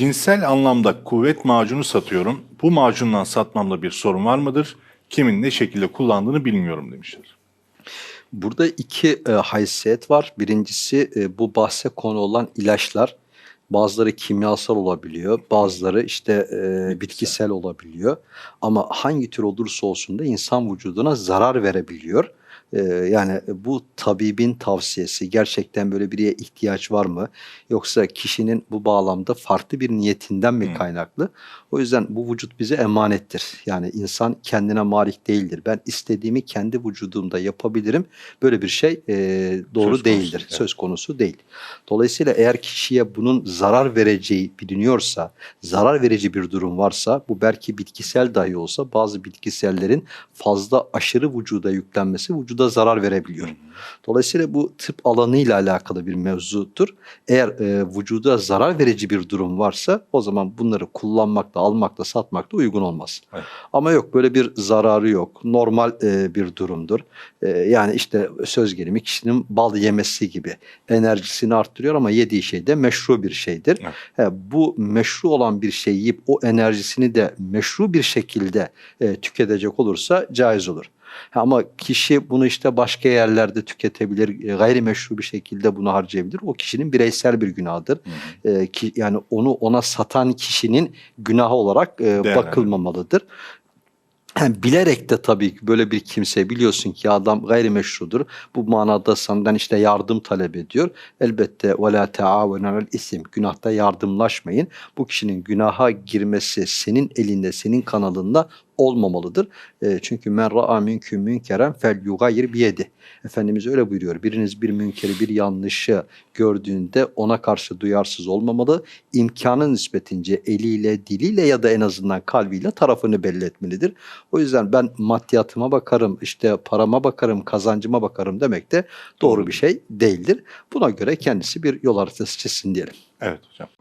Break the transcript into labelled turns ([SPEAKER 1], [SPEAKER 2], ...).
[SPEAKER 1] Cinsel anlamda kuvvet macunu satıyorum. Bu macundan satmamda bir sorun var mıdır? Kimin ne şekilde kullandığını bilmiyorum demişler.
[SPEAKER 2] Burada iki e, haysiyet var. Birincisi e, bu bahse konu olan ilaçlar. Bazıları kimyasal olabiliyor, bazıları işte e, bitkisel olabiliyor. Ama hangi tür olursa olsun da insan vücuduna zarar verebiliyor. E, yani bu tabibin tavsiyesi gerçekten böyle biriye ihtiyaç var mı? Yoksa kişinin bu bağlamda farklı bir niyetinden mi kaynaklı? O yüzden bu vücut bize emanettir. Yani insan kendine malik değildir. Ben istediğimi kendi vücudumda yapabilirim. Böyle bir şey e, doğru
[SPEAKER 1] konusu
[SPEAKER 2] değildir.
[SPEAKER 1] değil.
[SPEAKER 2] Söz konusu değil. Dolayısıyla eğer kişiye bunun zarar vereceği biliniyorsa, zarar verici bir durum varsa, bu belki bitkisel dahi olsa bazı bitkisellerin fazla aşırı vücuda yüklenmesi vücuda zarar verebiliyor. Dolayısıyla bu tıp alanıyla alakalı bir mevzudur. Eğer e, vücuda zarar verici bir durum varsa o zaman bunları kullanmakta, almakta, satmakta uygun olmaz.
[SPEAKER 1] Evet.
[SPEAKER 2] Ama yok böyle bir zararı yok. Normal e, bir durumdur. E, yani işte söz gelimi kişinin bal yemesi gibi enerjisini arttırıyor ama yediği şey de meşru bir şeydir.
[SPEAKER 1] Evet.
[SPEAKER 2] He, bu meşru olan bir şey yiyip o enerjisini de meşru bir şekilde e, tüketecek olursa caiz olur. Ama kişi bunu işte başka yerlerde tüketebilir, e, gayrimeşru bir şekilde bunu harcayabilir. O kişinin bireysel bir günahıdır. E, ki, yani onu ona satan kişinin günahı olarak e, bakılmamalıdır. Yani bilerek de tabii ki böyle bir kimse biliyorsun ki adam gayrimeşrudur. Bu manada senden işte yardım talep ediyor. Elbette ve la taavenu isim. Günahta yardımlaşmayın. Bu kişinin günaha girmesi senin elinde, senin kanalında olmamalıdır. E, çünkü men ra'a minküm münkeren fel yugayir biyedi. Efendimiz öyle buyuruyor. Biriniz bir münkeri, bir yanlışı gördüğünde ona karşı duyarsız olmamalı. İmkanı nispetince eliyle, diliyle ya da en azından kalbiyle tarafını belli etmelidir. O yüzden ben maddiyatıma bakarım, işte parama bakarım, kazancıma bakarım demek de doğru bir şey değildir. Buna göre kendisi bir yol haritası çizsin diyelim.
[SPEAKER 1] Evet hocam.